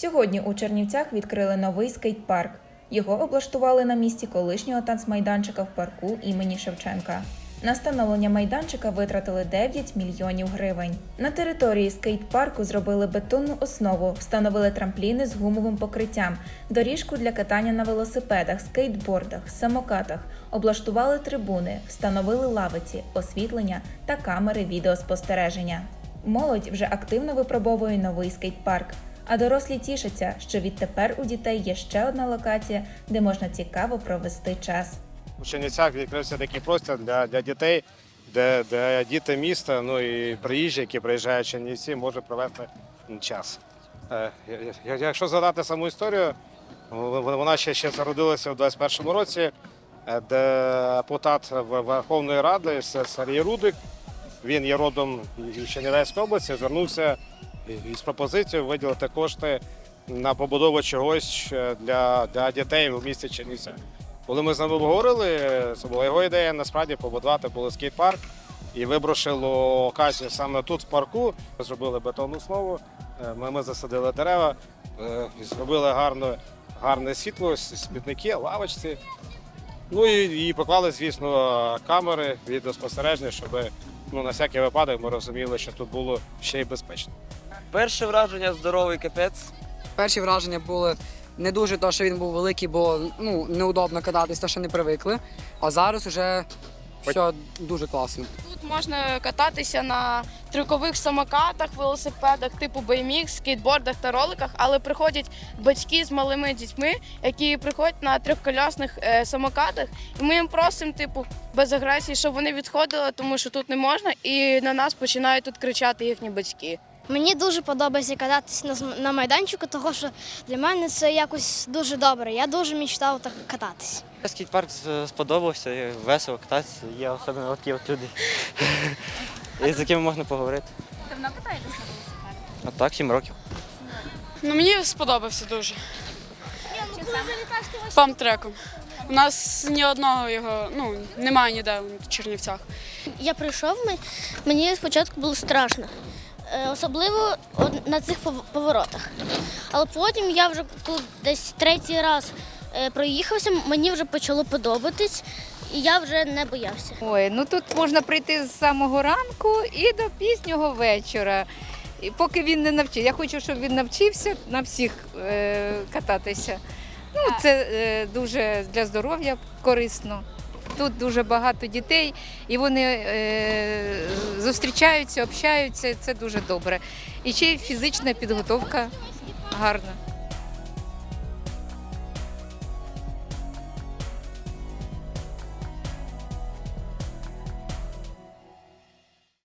Сьогодні у Чернівцях відкрили новий скейт-парк. Його облаштували на місці колишнього танцмайданчика в парку імені Шевченка. На встановлення майданчика витратили 9 мільйонів гривень. На території скейт-парку зробили бетонну основу, встановили трампліни з гумовим покриттям, доріжку для катання на велосипедах, скейтбордах, самокатах, облаштували трибуни, встановили лавиці, освітлення та камери відеоспостереження. Молодь вже активно випробовує новий скейт-парк. А дорослі тішаться, що відтепер у дітей є ще одна локація, де можна цікаво провести час. У Чернівцях відкрився такий простір для, для дітей, де, де діти міста, ну і приїжджі, які приїжджають в Чернівці, можуть провести час. Е, Якщо згадати саму історію, вона ще, ще зародилася в 21-му році, е, де депутат Верховної Ради Сергій Рудик, він є родом Чернівецької області, звернувся із пропозицією виділити кошти на побудову чогось е, для, для дітей в місті Чернівцях. Коли ми з ним обговорили, це була його ідея насправді побудувати були скейт-парк і вибравши локацію саме тут, в парку. Зробили бетонну основу, е, ми, ми засадили дерева, е, зробили гарне, гарне світло, смітники, лавочці. Ну і, і поклали, звісно, камери відеоспостереження, щоб ну, на всякий випадок ми розуміли, що тут було ще й безпечно. Перше враження здоровий капець. Перші враження були не дуже то, що він був великий, бо ну неудобно кататись, то що не привикли. А зараз вже все дуже класно. Тут можна кататися на трюкових самокатах, велосипедах типу BMX, скейтбордах та роликах, але приходять батьки з малими дітьми, які приходять на трьохколясних е, самокатах, і ми їм просимо, типу, без агресії, щоб вони відходили, тому що тут не можна, і на нас починають тут кричати їхні батьки. Мені дуже подобається кататися на, на майданчику, тому що для мене це якось дуже добре. Я дуже мечтав так кататися. Скейт-парк сподобався, весело кататися. Є особливо такі от люди, з якими можна поговорити. Давно катаєтесь на велосипедах? А так, 7 років. Ну мені сподобався дуже. Саме? Памтреком. У нас ні одного його ну немає ніде в Чернівцях. Я прийшов, мені спочатку було страшно, особливо на цих поворотах. Але потім я вже тут десь третій раз е, проїхався, мені вже почало подобатись, і я вже не боявся. Ой, ну тут можна прийти з самого ранку і до пізнього вечора. І поки він не навчив. Я хочу, щоб він навчився на всіх е, кататися. Ну, це е, дуже для здоров'я корисно. Тут дуже багато дітей, і вони е, зустрічаються, общаються. Це дуже добре. І ще й фізична підготовка гарна.